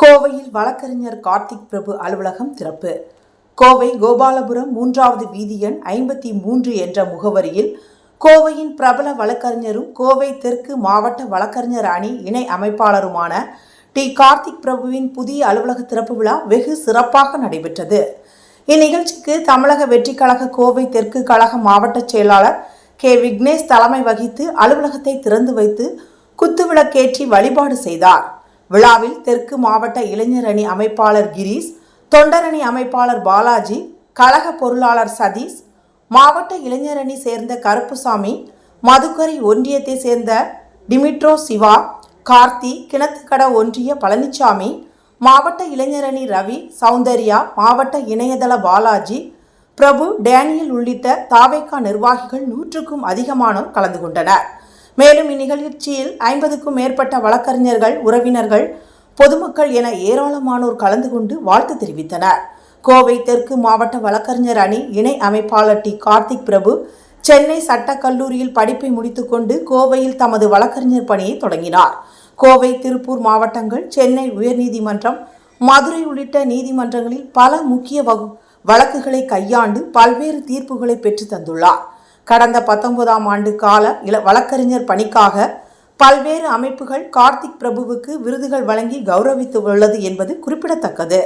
கோவையில் வழக்கறிஞர் கார்த்திக் பிரபு அலுவலகம் திறப்பு. கோவை கோபாலபுரம் மூன்றாவது வீதி எண் ஐம்பத்தி மூன்று என்ற முகவரியில் கோவையின் பிரபல வழக்கறிஞரும் கோவை தெற்கு மாவட்ட வழக்கறிஞர் அணி இணை அமைப்பாளருமான டி. கார்த்திக் பிரபுவின் புதிய அலுவலக திறப்பு விழா வெகு சிறப்பாக நடைபெற்றது. இந்நிகழ்ச்சிக்கு தமிழக வெற்றிக் கழக கோவை தெற்கு கழக மாவட்ட செயலாளர் கே. விக்னேஷ் தலைமை வகித்து அலுவலகத்தை திறந்து வைத்து குத்துவிளக்கேற்றி வழிபாடு செய்தார். விழாவில் தெற்கு மாவட்ட இளைஞர் அணி அமைப்பாளர் கிரீஷ் தொண்டரணி அமைப்பாளர் பாலாஜி கழக பொருளாளர் சதீஷ் மாவட்ட இளைஞர் அணி சேர்ந்த கருப்புசாமி மதுக்கரை ஒன்றியத்தை சேர்ந்த டிமிட்ரோ சிவா கார்த்தி கிணத்துக்கட ஒன்றிய பழனிசாமி மாவட்ட இளைஞரணி ரவி சௌந்தர்யா மாவட்ட இணையதள பாலாஜி பிரபு டேனியல் உள்ளிட்ட தாவேக்கா நிர்வாகிகள் நூற்றுக்கும் அதிகமானோர் கலந்து கொண்டனர். மேலும் இந்நிகழ்ச்சியில் ஐம்பதுக்கும் மேற்பட்ட வழக்கறிஞர்கள் உறவினர்கள் பொதுமக்கள் என ஏராளமானோர் கலந்து கொண்டு வாழ்த்து தெரிவித்தனர். கோவை தெற்கு மாவட்ட வழக்கறிஞர் அணி இணை அமைப்பாளர் டி. கார்த்திக் பிரபு சென்னை சட்டக்கல்லூரியில் படிப்பை முடித்துக்கொண்டு கோவையில் தமது வழக்கறிஞர் பணியை தொடங்கினார். கோவை திருப்பூர் மாவட்டங்கள் சென்னை உயர்நீதிமன்றம் மதுரை உள்ளிட்ட நீதிமன்றங்களில் பல முக்கிய வகு வழக்குகளை கையாண்டு பல்வேறு தீர்ப்புகளை பெற்று தந்துள்ளார். கடந்த பத்தொன்பதாம் ஆண்டு கால இள வழக்கறிஞர் பணிக்காக பல்வேறு அமைப்புகள் கார்த்திக் பிரபுவுக்கு விருதுகள் வழங்கி கௌரவித்துள்ளது என்பது குறிப்பிடத்தக்கது.